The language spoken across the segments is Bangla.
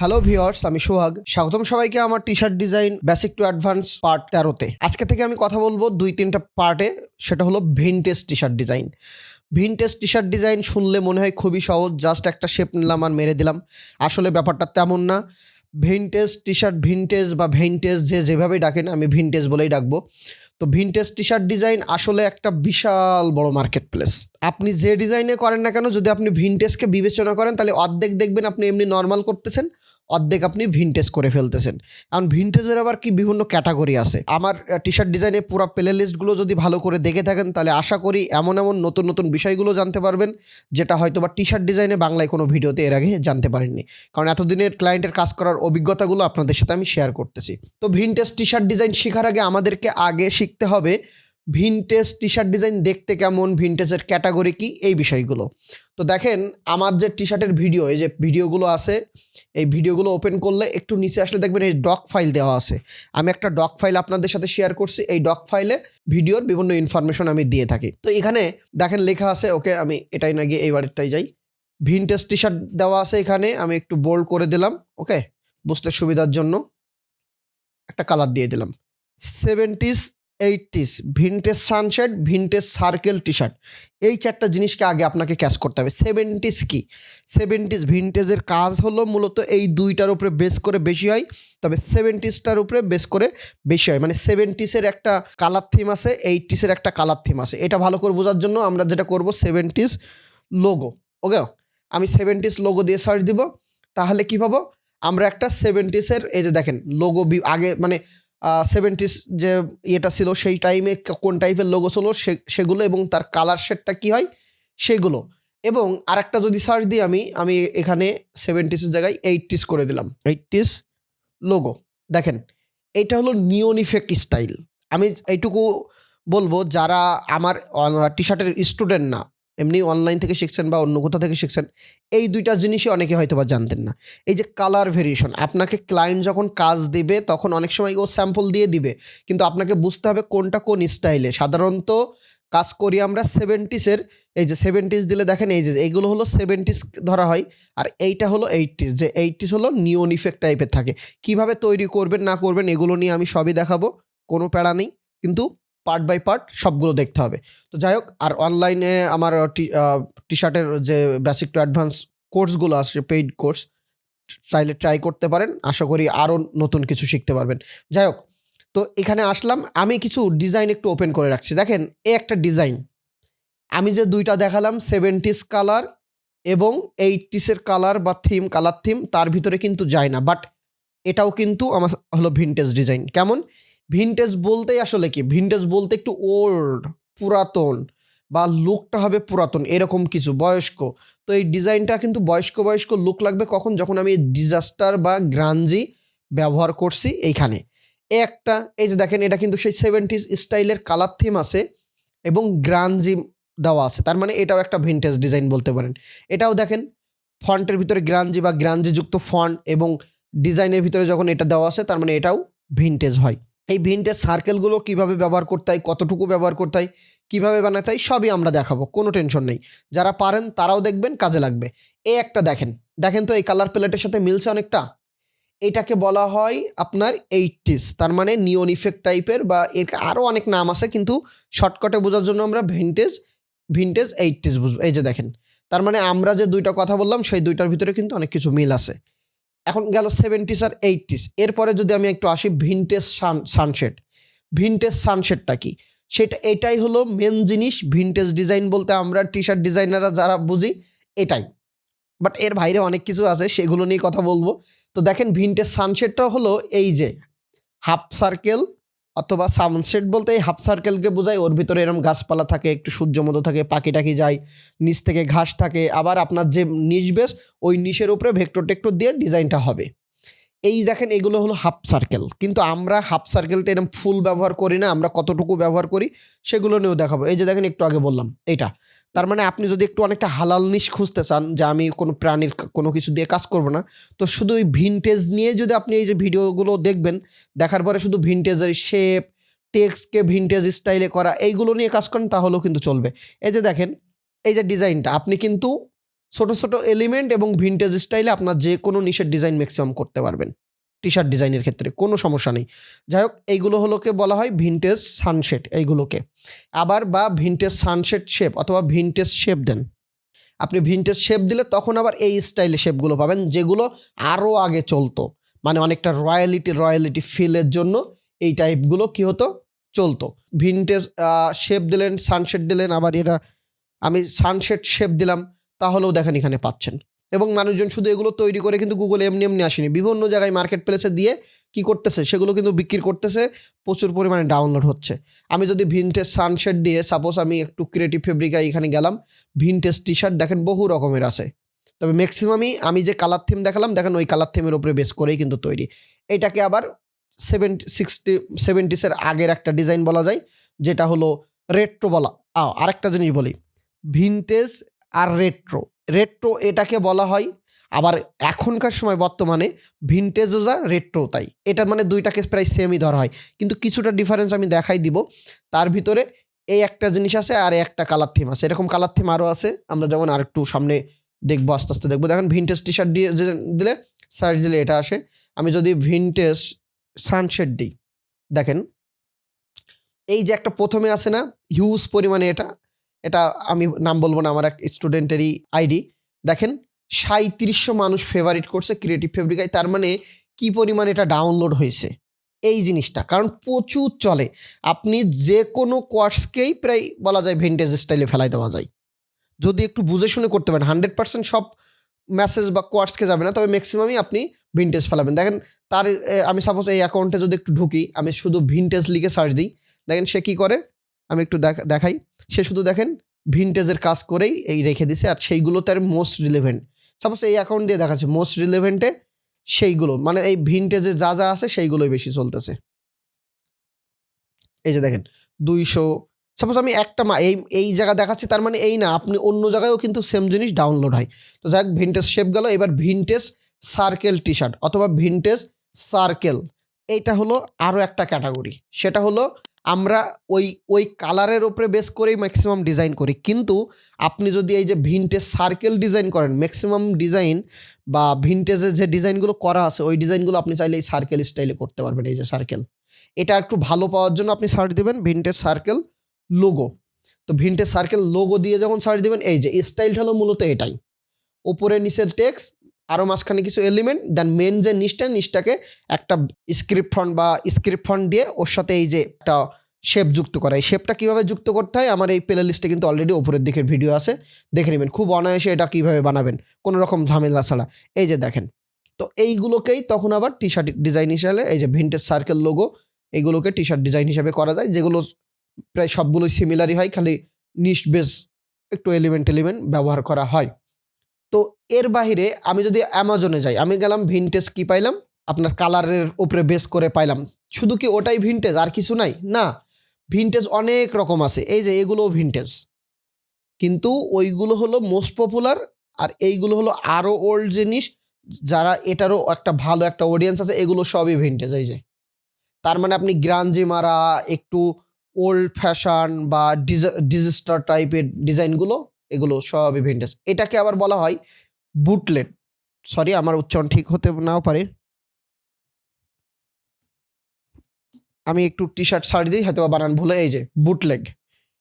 হ্যালো ভিওর্স আমি সোহাগ। স্বাগতম সবাইকে আমার T shirt design basic to advance part তেরোতে। আজকে থেকে আমি কথা বলব দুই তিনটা পার্টে সেটা হলো vintage T shirt design vintage T shirt design শুনলে মনে হয় খুবই সহজ জাস্ট একটা শেপ নিলাম আর মেরে দিলাম। আসলে ব্যাপারটা তেমন না। ভিনটেজ টি শার্ট ভিনটেজ বা ভেন্টেজ যে যেভাবেই ডাকেন, আমি ভিনটেজ বলেই ডাকবো। তো ভিনটেজ টি শার্ট ডিজাইন আসলে একটা বিশাল বড় মার্কেট প্লেস আপনি যে ডিজাইনে করেন না কেন, যদি আপনি ভিনটেজকে বিবেচনা করেন, তাহলে অর্ধেক দেখবেন আপনি এমনি নর্মাল করতেছেন। অর্ধেক আপনি ভিনটেজ করে ফেলতেছেন। কারণ ভিনটেজের আবার কি বিভিন্ন ক্যাটাগরি আছে। আমার টি শার্ট ডিজাইনের পুরো প্লে লিস্টগুলো যদি ভালো করে দেখে থাকেন, তাহলে আশা করি এমন এমন নতুন নতুন বিষয়গুলো জানতে পারবেন, যেটা হয়তো বা টি শার্ট ডিজাইনে বাংলায় কোনো ভিডিওতে এর আগে জানতে পারেননি কারণ এতদিনের ক্লায়েন্টের কাজ করার অভিজ্ঞতাগুলো আপনাদের সাথে আমি শেয়ার করতেছি। তো ভিনটেজ টি শার্ট ডিজাইন শেখার আগে আমাদেরকে আগে শিখতে হবে ভিনটেজ টি শার্ট ডিজাইন দেখতে কেমন ভিনটেজের ক্যাটাগরি কি, এই বিষয়গুলো। তো দেখেন, আমার যে টি শার্টের ভিডিও এই যে ভিডিওগুলো আছে, এই ভিডিওগুলো ওপেন করলে একটু নিচে আসলে দেখবেন এই ডক ফাইল দেওয়া আছে। আমি একটা ডক ফাইল আপনাদের সাথে শেয়ার করছি, এই ডক ফাইলে ভিডিওর বিভিন্ন ইনফরমেশন আমি দিয়ে থাকি। তো এখানে দেখেন লেখা আছে, ওকে, আমি এটাই না গিয়ে এই বাড়িটাই যাই। ভিনটেজ টি শার্ট দেওয়া আছে এখানে, আমি একটু বোল্ড করে দিলাম, ওকে, বুঝতে সুবিধার জন্য। একটা কালার দিয়ে দিলাম। Seventies eighties vintage sunshade vintage circle T shirt এই চারটা জিনিসকে আগে আপনাকে ক্যাচ করতে হবে। সেভেন্টিস কি? সেভেন্টিস ভিনটেজের কাজ হলো মূলত এই দুইটার উপরে বেস করে বেশি হয়, তবে সেভেন্টিসটার উপরে বেস করে বেশি হয়। মানে সেভেন্টিসের একটা কালার থিম আছে এইটিসের একটা কালার থিম আছে। এটা ভালো করে বোঝার জন্য আমরা যেটা করব সেভেন্টিস লোগো ওকে আমি সেভেন্টিস লোগো দিয়ে সার্চ দিব। তাহলে কি পাবো? আমরা একটা সেভেন্টিসের এই যে দেখেন লোগো আগে মানে সেভেন্টিস যে ইয়েটা ছিল, সেই টাইমে কোন টাইপের লোগো ছিল সেগুলো এবং তার কালার শেডটা কী হয়, সেগুলো। এবং আরেকটা যদি সার্চ দিই আমি আমি এখানে সেভেন্টিসের জায়গায় এইটিস করে দিলাম। এইটিস লোগো দেখেন, এটা হলো নিয়ন ইফেক্ট স্টাইল আমি এইটুকু বলব, যারা আমার টি শার্টের স্টুডেন্ট না এমনি অনলাইন থেকে শিখছেন বা অন্য কোথাও থেকে শিখছেন, এই দুইটা জিনিসই অনেকে হয়তো বা জানতেন না। এই যে কালার ভেরিয়েশন আপনাকে ক্লায়েন্ট যখন কাজ দেবে, তখন অনেক সময় ও স্যাম্পল দিয়ে দিবে, কিন্তু আপনাকে বুঝতে হবে কোনটা কোন স্টাইলে সাধারণত কাজ করি আমরা সেভেন্টিসের এই যে সেভেন্টিস দিলে দেখেন এই যে এইগুলো হলো সেভেন্টিস ধরা হয়, আর এইটা হলো এইটিস যে এইটিস হলো নিয়ন ইফেক্ট টাইপের থাকে। কীভাবে তৈরি করবেন, না করবেন, এগুলো নিয়ে আমি সবই দেখাবো, কোনো প্যারা নেই, কিন্তু পার্ট বাই পার্ট সবগুলো দেখতে হবে। তো যাই হোক, আর অনলাইনে আমার টি শার্টের যে বেসিক টু অ্যাডভান্স কোর্সগুলো আছে পেইড কোর্স চাইলে ট্রাই করতে পারেন। আশা করি আরও নতুন কিছু শিখতে পারবেন। যাই হোক, তো এখানে আসলাম। আমি কিছু ডিজাইন একটু ওপেন করে রাখছি। দেখেন এ একটা ডিজাইন আমি যে দুইটা দেখালাম সেভেন্টিস কালার এবং এইটিসের কালার বা থিম কালার থিম তার ভিতরে কিন্তু যায় না। বাট এটাও কিন্তু আমার হলো ভিনটেজ ডিজাইন কেমন? ভিনটেজ বলতেই আসলে কি? ভিনটেজ বলতে একটু ওল্ড পুরাতন বা লুকটা হবে পুরাতন, এরকম কিছু, বয়স্ক। তো এই ডিজাইনটা কিন্তু বয়স্ক বয়স্ক লুক লাগবে কখন? যখন আমি ডিজাস্টার বা গ্রাঞ্জি ব্যবহার করছি এইখানে। একটা, এই যে দেখেন, এটা কিন্তু সেই সেভেন্টিজ স্টাইলের কালার থিম আছে এবং গ্রাঞ্জি দেওয়া আছে। তার মানে এটাও একটা ভিনটেজ ডিজাইন বলতে পারেন। এটাও দেখেন, ফন্টের ভিতরে গ্রাঞ্জি বা গ্রাঞ্জি যুক্ত ফন্ট এবং ডিজাইনের ভিতরে যখন এটা দেওয়া আছে, তার মানে এটাও ভিনটেজ হয়। এই ভিনটেজ সার্কেলগুলো কীভাবে ব্যবহার করতে হয়, কতটুকু ব্যবহার করতে হয়, কীভাবে বানাতে হয়, সবই আমরা দেখাবো, কোনো টেনশন নেই। যারা পারেন তারাও দেখবেন, কাজে লাগবে। এই একটা দেখেন দেখেন তো এই কালার প্লেটের সাথে মিলছে অনেকটা? এটাকে বলা হয় আপনার এইটিস তার মানে নিয়ন ইফেক্ট টাইপের বা এর আরও অনেক নাম আছে, কিন্তু শর্টকাটে বোঝার জন্য আমরা ভিনটেজ ভিনটেজ এইটিস বুঝব, এই যে দেখেন। তার মানে আমরা যে দুইটা কথা বললাম, সেই দুইটার ভিতরে কিন্তু অনেক কিছু মিল আছে। এখন গেল সেভেন্টিস আর এইটিস এরপরে যদি আমি একটু আসি ভিনটেজ সান সানসেট ভিনটেজ সানসেটটা কি? সেটা, এটাই হলো মেন জিনিস ভিনটেজ ডিজাইন বলতে আমরা টি শার্ট ডিজাইনাররা যারা বুঝি, এটাই। বাট এর বাইরে অনেক কিছু আছে, সেগুলো নিয়ে কথা বলব। তো দেখেন ভিনটেজ সানসেটটা হলো এই যে হাফ সার্কেল অথবা সানসেট বলতে এই হাফ সার্কেলকে বোঝায়, ওর ভিতরে এরকম গাছপালা থাকে, একটু সূর্য মতো থাকে পাখি টাকি যায়, নিচ থেকে ঘাস থাকে, আবার আপনার যে নিচ বেশ, ওই নিচের উপরে ভেক্টর টেক্টর দিয়ে ডিজাইনটা হবে। এই দেখেন, এগুলো হলো হাফ সার্কেল কিন্তু আমরা হাফ সার্কেলটা এরকম ফুল ব্যবহার করি না, আমরা কতটুকু ব্যবহার করি, সেগুলো নিয়েও দেখাবো। এই যে দেখেন, একটু আগে বললাম, এইটা। তার মানে আপনি যদি একটু অনেকটা হালাল নিশ খুঁজতে চান যে আমি কোনো প্রাণীর কোনো কিছু দিয়ে কাজ করব না, তো শুধু ওই ভিনটেজ নিয়ে যদি আপনি এই যে ভিডিওগুলো দেখবেন, দেখার পরে শুধু ভিনটেজের শেপ টেক্সকে ভিনটেজ স্টাইলে করা, এইগুলো নিয়ে কাজ করেন, তাহলেও কিন্তু চলবে। এই যে দেখেন, এই যে ডিজাইনটা, আপনি কিন্তু ছোট ছোট এলিমেন্ট এবং ভিন্টেজ স্টাইলে আপনার যে কোনো নিশের ডিজাইন ম্যাক্সিমাম করতে পারবেন। টি শার্ট ডিজাইনের ক্ষেত্রে, কোনো সমস্যা নেই। যাই হোক, এইগুলো হলোকে বলা হয় ভিন্টেজ সানশেট এইগুলোকে। আবার বা ভিন্টেজ সানশেট শেপ অথবা ভিন্টেজ শেপ দেন। আপনি ভিন্টেজ শেপ দিলে তখন আবার এই স্টাইলে শেপগুলো পাবেন, যেগুলো আরও আগে চলতো। মানে অনেকটা রয়্যালিটি রয়্যালিটি ফিলের জন্য এই টাইপগুলো কি হতো? চলতো। ভিন্টেজ শেপ দিলেন সানশেট দিলেন, আবার এরা, আমি সানশেট শেপ দিলাম, তাহলেও দেখেন এখানে পাচ্ছেন। এবং মানুষজন শুধু এগুলো তৈরি করে কিন্তু গুগলে এমনি এমনি আসেনি। বিভিন্ন জায়গায় মার্কেট প্লেসে দিয়ে কি করতেছে, সেগুলো কিন্তু বিক্রি করতেছে, প্রচুর পরিমাণে ডাউনলোড হচ্ছে। আমি যদি ভিনটেজ সানশেড দিয়ে সাপোজ আমি একটু ক্রিয়েটিভ ফেব্রিকায় এখানে গেলাম ভিনটেজ টি শার্ট দেখেন বহু রকমের আছে। তবে ম্যাক্সিমামই আমি যে কালার থিম দেখালাম, দেখেন ওই কালার থিমের উপরে বেস করেই কিন্তু তৈরি। এটাকে আবার সেভেন্টি সিক্সটি সেভেন্টিসের আগের একটা ডিজাইন বলা যায়, যেটা হলো রেট্রো বলা। আরেকটা জিনিস বলি। ভিনটেজ আর রেট্রো রেট্রো এটাকে বলা হয়। আবার এখনকার সময় বর্তমানে ভিনটেজও যা রেট্রো তাই। এটার মানে দুইটাকে প্রায় সেমই ধরা হয়। কিন্তু কিছুটা ডিফারেন্স আমি দেখাই দিব। তার ভিতরে এই একটা জিনিস আছে আর একটা কালার থিম আছে। এরকম কালার থিম আরও আছে। আমরা যেমন আর একটু সামনে দেখব, আস্তে আস্তে দেখব। দেখেন ভিনটেজ টি শার্ট দিয়ে দিলে সার্চ দিলে এটা আসে। আমি যদি ভিনটেজ সানশেড দিই, দেখেন। এই যে একটা প্রথমে আছে না হিউজ পরিমাণে এটা। এটা আমি নাম বলব না, আমার এক স্টুডেন্টেরই আইডি দেখেন সাঁত্রিশশো মানুষ ফেভারিট করছে ক্রিয়েটিভ ফেব্রিকায় তার মানে কি পরিমাণ এটা ডাউনলোড হয়েছে? এই জিনিসটা, কারণ প্রচুর চলে। আপনি যে কোনো কোয়ার্সকেই প্রায় বলা যায় ভিন্টেজ স্টাইলে ফেলাই দেওয়া যায়। যদি একটু বুঝে শুনে করতে পারেন হান্ড্রেড পার্সেন্ট সব মেসেজ বা কোয়ার্সকে যাবে না, তবে ম্যাক্সিমামই আপনি ভিন্টেজ ফেলাবেন। দেখেন, তার আমি সাপোজ এই অ্যাকাউন্টে যদি একটু ঢুকি, আমি শুধু ভিন্টেজ লিখে সার্চ দিই। দেখেন, সে কী করে? আমি একটু দেখ- দেখাই। সে শুধু দেখেন ভিন্টেজের কাজ করেই এই রেখে দিছে, আর সেইগুলো তার মোস্ট রিলেভেন্ট সাপোজ এই অ্যাকাউন্ট দিয়ে দেখাচ্ছে মোস্ট রিলেভেন্টে সেইগুলো মানে এই ভিন্টেজে যা যা আছে সেইগুলোই বেশি চলতেছে। এই যে দেখেন, দুইশো সাপোজ আমি একটা মা এই এই জায়গা দেখাচ্ছি, তার মানে এই না, আপনি অন্য জায়গায়ও কিন্তু সেম জিনিস ডাউনলোড হয়। তো যাক ভিন্টেজ শেপ গেল, এবার ভিন্টেজ সার্কেল টি শার্ট অথবা ভিন্টেজ সার্কেল এইটা হলো আরও একটা ক্যাটাগরি সেটা হলো আমরা ওই ওই কালারের ওপরে বেস করেই ম্যাক্সিমাম ডিজাইন করি। কিন্তু আপনি যদি এই যে ভিন্টেজ সার্কেল ডিজাইন করেন ম্যাক্সিমাম ডিজাইন বা ভিন্টেজের যে ডিজাইনগুলো করা আছে, ওই ডিজাইনগুলো আপনি চাইলে এই সার্কেল স্টাইলে করতে পারবেন, এই যে সার্কেল এটা একটু ভালো পাওয়ার জন্য আপনি সার্চ দেবেন ভিন্টেজ সার্কেল লোগো তো ভিন্টেজ সার্কেল লোগো দিয়ে যখন সার্চ দেবেন, এই যে স্টাইলটা হলো মূলত এটাই। ওপরে নিচের টেক্স আরও মাঝখানে কিছু এলিমেন্ট দেন মেন যে নিচটা নিচটাকে একটা স্ক্রিপ্ট ফন্ট বা স্ক্রিপ্ট ফন্ট দিয়ে ওর সাথে এই যে একটা শেপ যুক্ত করা। এই শেপটা কীভাবে যুক্ত করতে হয়? আমার এই প্লে লিস্টে কিন্তু অলরেডি ওপরের দিকের ভিডিও আছে। দেখে নেবেন, খুব অনায়াসে এটা কীভাবে বানাবেন, কোনো রকম ঝামেলা ছাড়া। এই যে দেখেন, তো এইগুলোকেই তখন আবার টি শার্ট ডিজাইন হিসাবে, এই যে ভিন্টেজ সার্কেল লোগো এইগুলোকে টি শার্ট ডিজাইন হিসাবে করা যায়, যেগুলো প্রায় সবগুলোই সিমিলারই হয়, খালি নিশ বেস একটু এলিমেন্ট এলিমেন্ট ব্যবহার করা হয়। তো এর বাইরে আমি যদি অ্যামাজনে যাই, আমি গেলাম ভিনটেজ কি পাইলাম? আপনার কালারের উপরে বেস করে পাইলাম। শুধু কি ওটাই ভিনটেজ আর কিছু নাই? না। ভিনটেজ অনেক রকম আছে। এই যে এগুলোও ভিনটেজ কিন্তু ওইগুলো হলো মোস্ট পপুলার আর এইগুলো হলো আরও ওল্ড জিনিস। যারা এটারও একটা ভালো একটা অডিয়েন্স আছে, এগুলো সবই ভিনটেজ এই যে। তার মানে আপনি গ্রাঞ্জি মারা একটু ওল্ড ফ্যাশন বা ডিজিস্টার টাইপের ডিজাইনগুলো এগুলো সবই ভিন্টেজ এটাকে আবার বলা হয় বুটলেট সরি আমার উচ্চারণ ঠিক হতে নাও পারে। আমি একটু টি শার্ট শাড়ি দিই হয়তো বানান ভুলে, এই যে বুটলেগ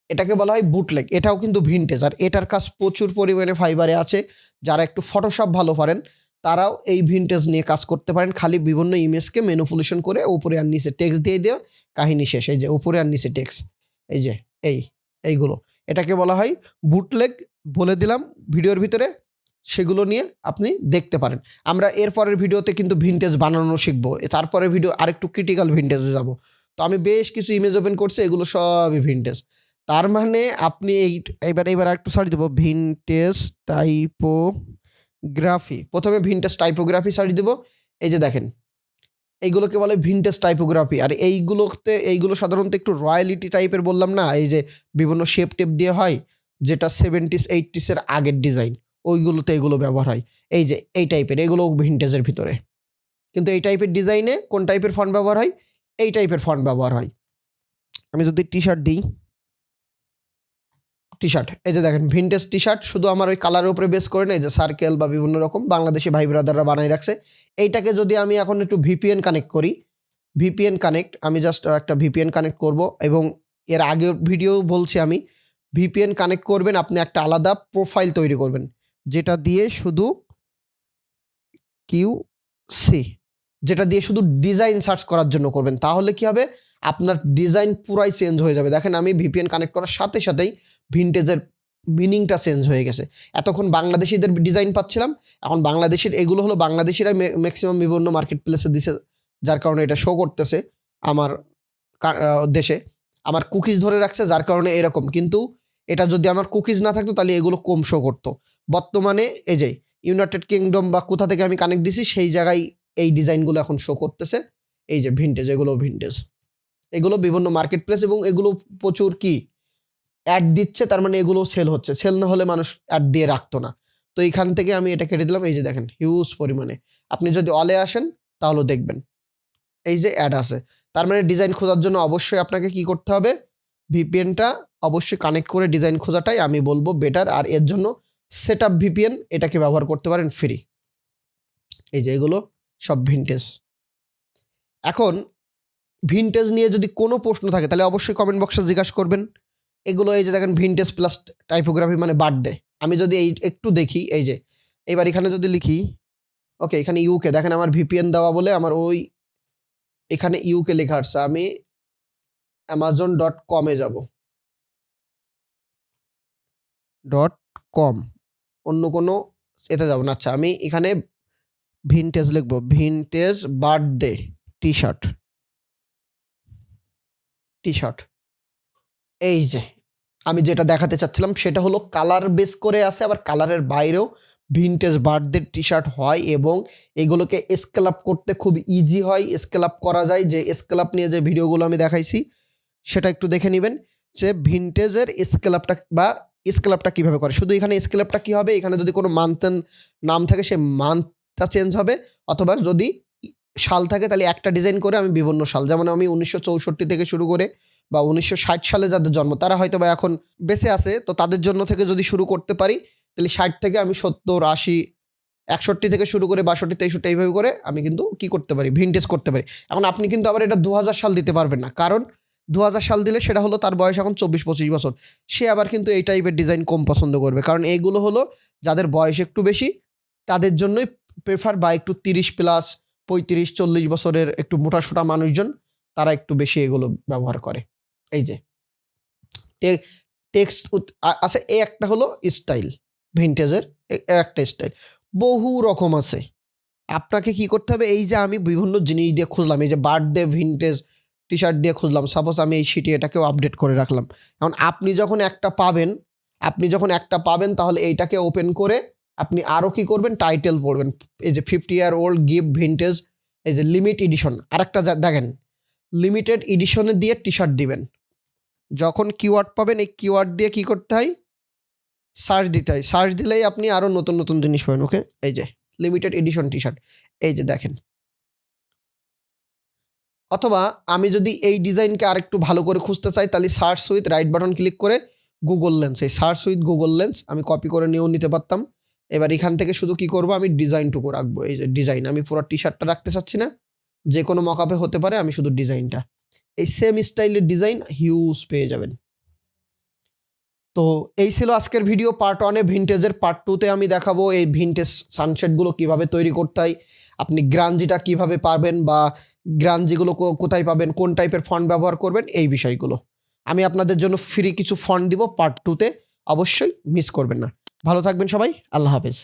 এটাকে বলা হয় বুটলেগ এটাও কিন্তু ভিন্টেজ আর এটার কাজ প্রচুর পরিমাণে ফাইবারে আছে। যারা একটু ফটোশপ ভালো পারেন, তারাও এই ভিন্টেজ নিয়ে কাজ করতে পারেন। খালি বিভিন্ন ইমেজকে ম্যানুপুলেশন করে উপরে আর নিচে টেক্সট দিয়ে দেওয়া। কাহিনী শেষ। এই যে উপরে আর নিচে টেক্সট এই যে, এই, এইগুলো। এটাকে বলা হয় বুটলেগ বলে দিলাম ভিডিওর ভিতরে। সেগুলো নিয়ে আপনি দেখতে পারেন। আমরা এর পরের ভিডিওতে কিন্তু ভিন্টেজ বানানো শিখব। তারপরে ভিডিও আরেকটু ক্রিটিক্যাল ভিন্টেজে যাব। তো আমি বেশ কিছু ইমেজ ওপেন করছি, এগুলো সবই ভিন্টেজ তার মানে আপনি এই, এবার এবার একটু সার্চ দেবো। ভিন্টেজ টাইপোগ্রাফি প্রথমে ভিনটেজ টাইপোগ্রাফি সার্চ দেবো। এই যে দেখেন এইগুলোকে বলে ভিনটেজ টাইপোগ্রাফি আর এইগুলোতে, এইগুলো সাধারণত একটু রয়্যালিটি টাইপের বললাম না, এই যে বিভিন্ন শেপ টেপ দিয়ে হয়, যেটা সেভেন্টিস এইটিসের আগের ডিজাইন ওইগুলোতে এগুলো ব্যবহার হয়। এই যে এই টাইপের এগুলো ভিনটেজের ভিতরে। কিন্তু এই টাইপের ডিজাইনে কোন টাইপের ফন্ট ব্যবহার হয়? এই টাইপের ফন্ট ব্যবহার হয়। আমি যদি টি শার্ট দিই টি শার্ট এই যে দেখেন ভিনটেজ টি শার্ট শুধু আমার ওই কালারের উপরে বেস করে এই যে সার্কেল বা বিভিন্ন রকম বাংলাদেশি ভাই ব্রাদাররা বানাই রাখছে। এইটাকে যদি আমি এখন একটু ভিপিএন কানেক্ট করি ভিপিএন কানেক্ট আমি জাস্ট একটা ভিপিএন কানেক্ট করব এবং এর আগের ভিডিও বলছি আমি ভিপিএন কানেক্ট করবেন, আপনি একটা আলাদা প্রোফাইল তৈরি করবেন, যেটা দিয়ে শুধু কিউ সি যেটা দিয়ে শুধু ডিজাইন সার্চ করার জন্য করবেন। তাহলে কি হবে? আপনার ডিজাইন পুরাই চেঞ্জ হয়ে যাবে। দেখেন, আমি ভিপিএন কানেক্ট করার সাথে সাথেই ভিনটেজের মিনিংটা চেঞ্জ হয়ে গেছে। এতক্ষণ বাংলাদেশিদের ডিজাইন পাচ্ছিলাম, এখন বাংলাদেশের, এগুলো হলো বাংলাদেশিরাই ম্যাক্সিমাম বিভিন্ন মার্কেট প্লেসে দিছে, যার কারণে এটা শো করতেছে আমার দেশে। আমার কুকিজ ধরে রাখছে, যার কারণে এরকম। কিন্তু এটা যদি আমার কুকিজ না থাকতো, তাহলে এগুলো কম শো করতো। বর্তমানে এই যে ইউনাইটেড কিংডম বা কোথা থেকে আমি কানেক্ট দিছি, সেই জায়গায় এই ডিজাইনগুলো এখন শো করতেছে। এই যে ভিনটেজ এগুলো ভিনটেজ এগুলো বিভিন্ন মার্কেট প্লেস এবং এগুলো প্রচুর কি? অ্যাড দিচ্ছে, তার মানে এগুলো সেল হচ্ছে। সেল না হলে মানুষ অ্যাড দিয়ে রাখতো না। তো এইখান থেকে আমি এটা কেটে দিলাম। এই যে দেখেন হিউজ পরিমাণে। আপনি যদি অলে আসেন, তাহলে দেখবেন। এই যে অ্যাড আছে। তার মানে ডিজাইন খোঁজার জন্য অবশ্যই আপনাকে কি করতে হবে? ভিপিএনটা অবশ্যই কানেক্ট করে ডিজাইন খোঁজাটাই আমি বলব বেটার আর এর জন্য সেট আপ ভিপিএন এটাকে ব্যবহার করতে পারেন ফ্রি এই যে এগুলো সব ভিনটেজ এখন ভিনটেজ নিয়ে যদি কোনো প্রশ্ন থাকে, তাহলে অবশ্যই কমেন্ট বক্সে জিজ্ঞাসা করবেন। এগুলো এই যে দেখেন ভিনটেজ প্লাস টাইপোগ্রাফি মানে বার্থডে আমি যদি এই একটু দেখি, এই যে, এবার এখানে যদি লিখি ওকে এখানে ইউকে দেখেন আমার ভিপিএন দেওয়া বলে আমার ওই এখানে ইউকে লেখা আসছে আমি অ্যামাজন ডট কমে যাব। ডট কম অন্য কোনো এতে যাব না। আচ্ছা আমি এখানে ভিনটেজ লিখব vintage birthday T shirt T shirt এই যে, আমি যেটা দেখাতে চাচ্ছিলাম সেটা হলো কালার বেস করে আছে, আবার কালারের বাইরেও ভিনটেজ বার্থডে টি শার্ট হয় এবং এগুলোকে স্কেলাপ করতে খুব ইজি হয়। স্কেলাপ করা যায় যে স্কেলাপ নিয়ে যে ভিডিওগুলো আমি দেখাইছি, সেটা একটু দেখে নেবেন যে ভিনটেজের স্কেলাপটা বা স্কেলাপটা কীভাবে করে। শুধু এখানে স্কেলাপটা কী হবে? এখানে যদি কোনো মান্থের নাম থাকে, সেই মান্থটা চেঞ্জ হবে। অথবা যদি সাল থাকে, তাহলে একটা ডিজাইন করে আমি বিভিন্ন সাল। যেমন আমি উনিশশো চৌষট্টি থেকে শুরু করে বা উনিশশো ষাট সালে যাদের জন্ম, তারা হয়তো বা এখন বেঁচে আছে, তো তাদের জন্য থেকে যদি শুরু করতে পারি, তাহলে ষাট থেকে আমি সত্তর, আশি, একষট্টি থেকে শুরু করে বাষট্টি, তেষট্টি, এইভাবে করে আমি কিন্তু কি করতে পারি ভিনটেজ করতে পারি। এখন আপনি কিন্তু আবার এটা দু হাজার সাল দিতে পারবেন না, কারণ দু হাজার সাল দিলে সেটা হলো তার বয়স এখন চব্বিশ পঁচিশ বছর। সে আবার কিন্তু এই টাইপের ডিজাইন কম পছন্দ করবে, কারণ এইগুলো হলো যাদের বয়স একটু বেশি, তাদের জন্যই প্রেফার বা একটু তিরিশ প্লাস পঁয়ত্রিশ, চল্লিশ বছরের একটু মোটা সোটা মানুষজন, তারা একটু বেশি এগুলো ব্যবহার করে। এই যে টেক্সট আছে এই একটা হলো স্টাইল ভিনটেজের একটা স্টাইল বহু রকম আছে। আপনাকে কি করতে হবে? এই যে আমি বিভিন্ন জিনিস দিয়ে খুঁজলাম, এই যে বার্থডে ভিনটেজ টি শার্ট দিয়ে খুঁজলাম সাপোজ আমি এই শিটে এটাকেও আপডেট করে রাখলাম। এখন আপনি যখন একটা পাবেন, আপনি যখন একটা পাবেন, তাহলে এইটাকে ওপেন করে আপনি আরও কি করবেন? টাইটেল পড়বেন, এই যে fifty year old gift vintage এই যে লিমিট এডিশন আরেকটা দেখেন লিমিটেড এডিশনে দিয়ে টি শার্ট দিবেন। যখন কিওয়ার্ড পাবেন, এই কিওয়ার্ড দিয়ে কি করতে হয়? সার্চ দিতে হয়। সার্চ দিলেই আপনি আরও নতুন নতুন জিনিস পাবেন ওকে এই যে লিমিটেড এডিশন টি শার্ট এই যে, দেখেন। অথবা আমি যদি এই ডিজাইনকে আরেকটু ভালো করে খুঁজতে চাই, তাহলে search with right button click করে গুগল লেন্স এই সার্চ উইথ গুগল লেন্স আমি কপি করে নিয়েও নিতে পারতাম। এবার এখান থেকে শুধু কি করব? আমি ডিজাইনটুকু রাখব। এই যে ডিজাইন আমি পুরো টি শার্টটা রাখতে চাচ্ছি না। যে কোনো মকাপে হতে পারে, আমি শুধু ডিজাইনটা এই সেম স্টাইলের ডিজাইন হিউজ পেয়ে যাবেন। তো এই ছিল আজকের ভিডিও পার্ট ওয়ানে ভিনটেজের পার্ট টুতে আমি দেখাবো এই ভিনটেজ সানসেটগুলো কীভাবে তৈরি করতে হয়, আপনি গ্রাঞ্জিটা কীভাবে পাবেন বা গ্রাঞ্জিগুলো কোথায় পাবেন, কোন টাইপের ফন্ট ব্যবহার করবেন, এই বিষয়গুলো। আমি আপনাদের জন্য ফ্রি কিছু ফন্ট দিব পার্ট টুতে অবশ্যই মিস করবেন না। ভালো থাকবেন সবাই, আল্লাহ হাফেজ।